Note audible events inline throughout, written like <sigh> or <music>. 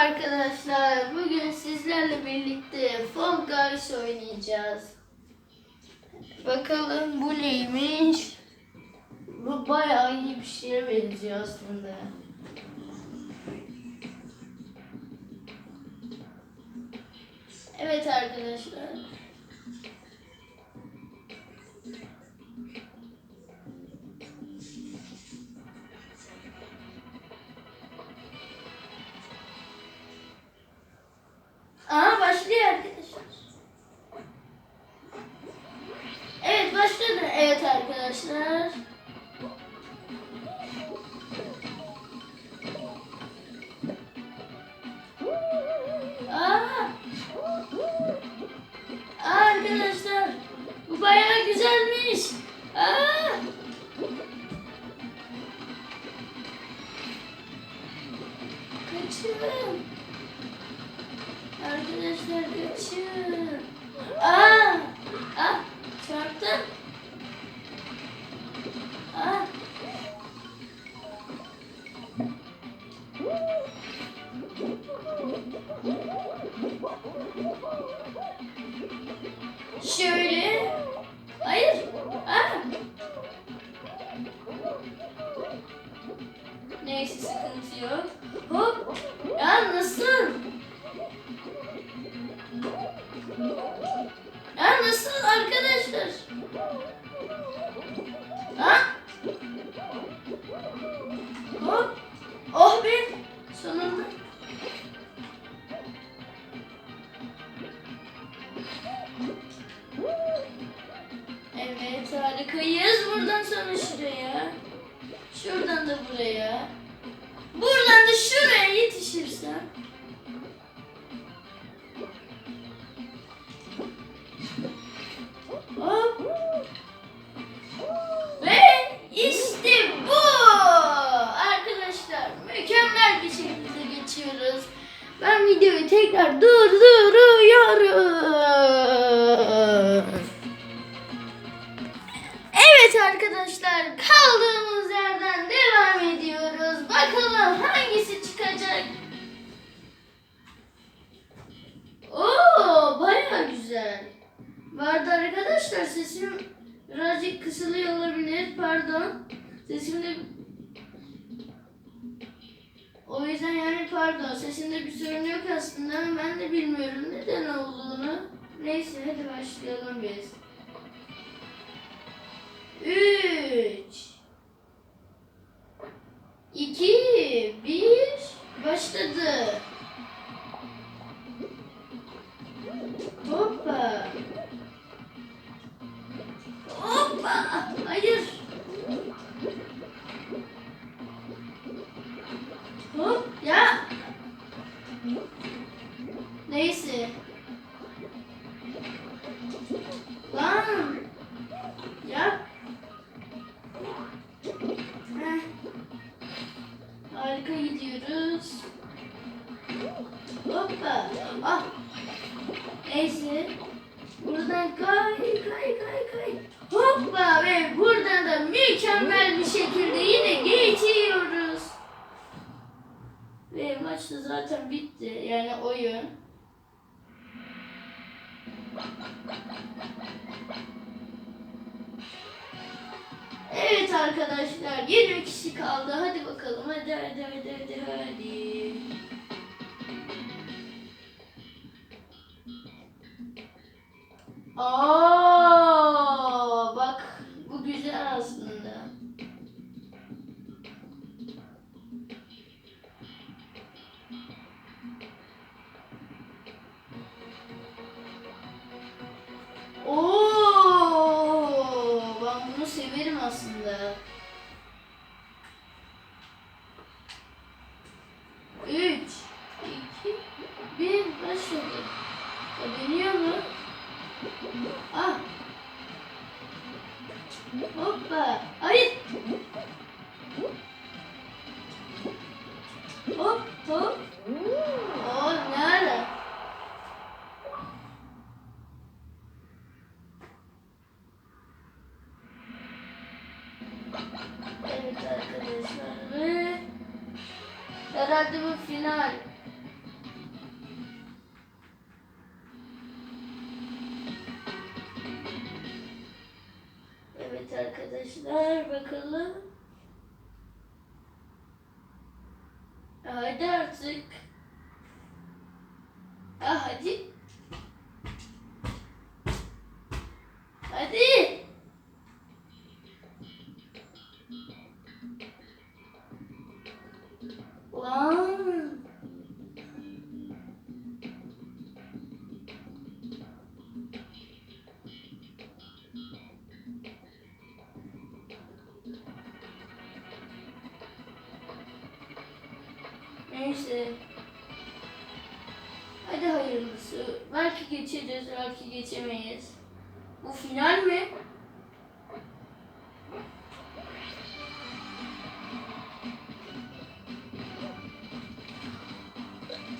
arkadaşlar. Bugün sizlerle birlikte Fall Guys oynayacağız. Bakalım bu neymiş? Bu bayağı iyi bir şeye benziyor aslında. Evet arkadaşlar. Kaçın. Arkadaşlar kaçın. Aa! Ah! Çarptım. Aa! Şöyle. Ha? Hop. Oh be. Sonunda. Evet harikayız. Buradan sonra şuraya. Şuradan da buraya. Buradan da şuraya yetişirsem. Videoyu tekrar durduruyorum. Evet arkadaşlar kaldığımız yerden devam ediyoruz. Bakalım hangisi çıkacak? Oo baya güzel. Vardı arkadaşlar sesim birazcık kısılıyor olabilir. Pardon. Sesimde o yüzden yani pardon sesimde bir sorun yok aslında ama ben de bilmiyorum neden olduğunu. Neyse hadi başlayalım biz. 3 2 1 başladı. Neyse. Buradan kay kay kay kay. Hoppa ve buradan da mükemmel bir şekilde yine geçiyoruz. Ve maç da zaten bitti. Yani oyun. Evet arkadaşlar 20 kişi kaldı. Hadi bakalım. Hadi hadi hadi hadi hadi. Aa, bak bu güzel aslında. Oo, ben bunu severim aslında. Üç, iki, bir, başladı. Ya dönüyor mu? Ah. Hoppa. Hayır. Hop hop. Oh, Oo? Evet arkadaşlar ve herhalde bu final. Bakalım. Hadi artık. Ah. Hadi. Neyse. Hadi hayırlısı. Belki geçeriz, belki geçemeyiz. Bu final mi?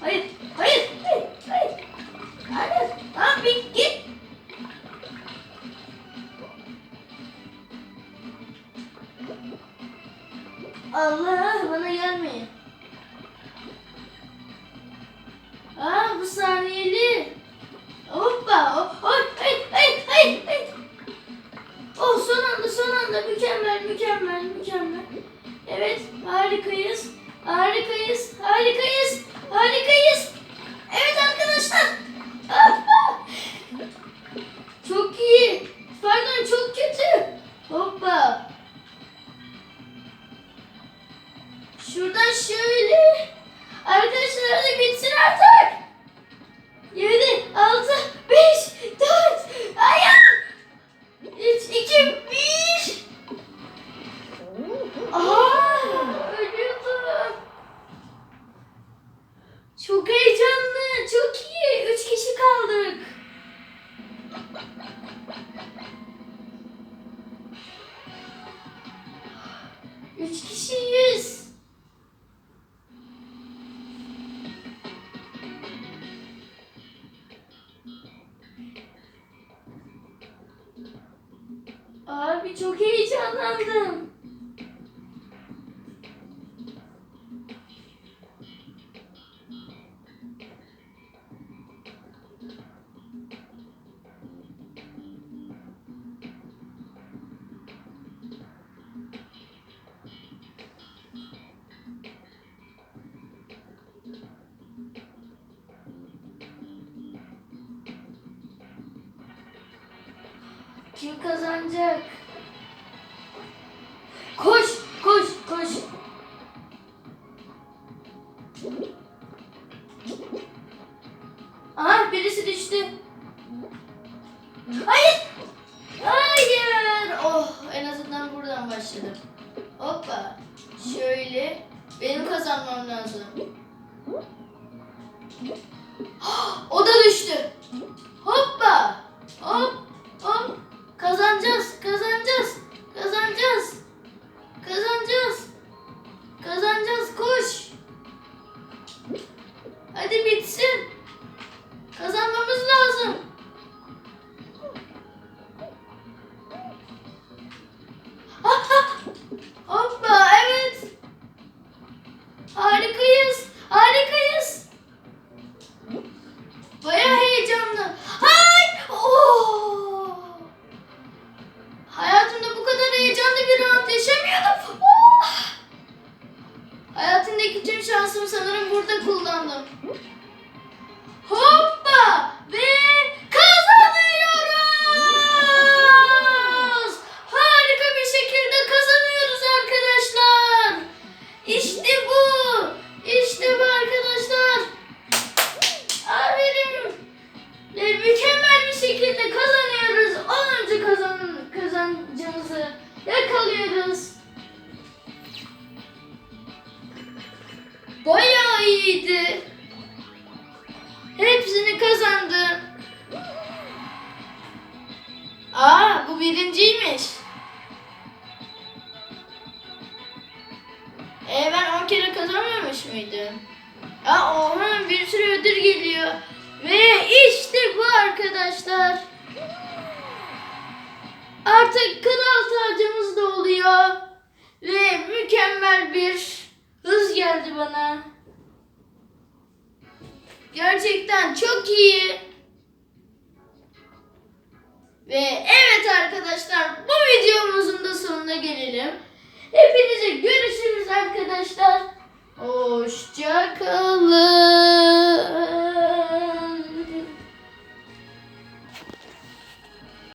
Hayır, hayır, hayır, hayır. Hayır, git. Allah bana gelmeyin. Bu saniyeli. Hoppa hop hop ay ay ay ay. Oh son anda son anda mükemmel mükemmel mükemmel. Evet harikayız. Harikayız. Üç kişiyiz. Abi çok heyecanlandım. Kim kazanacak? Koş, koş, koş. Aha birisi düştü. Hayır. Hayır. Oh en azından buradan başladım. Hoppa. Şöyle. Benim kazanmam lazım. <gasps> O da düştü. Kazancımızı yakalıyoruz. Bayağı iyiydi. Hepsini kazandı. Aa bu birinciymiş. E ben 10 kere kazanmamış mıydım? Aa oha bir sürü ödül geliyor. Ve işte bu arkadaşlar. Artık kral tacımız da oluyor. Ve mükemmel bir hız geldi bana. Gerçekten çok iyi. Ve evet arkadaşlar bu videomuzun da sonuna gelelim. Hepinize görüşürüz arkadaşlar. Hoşça kalın.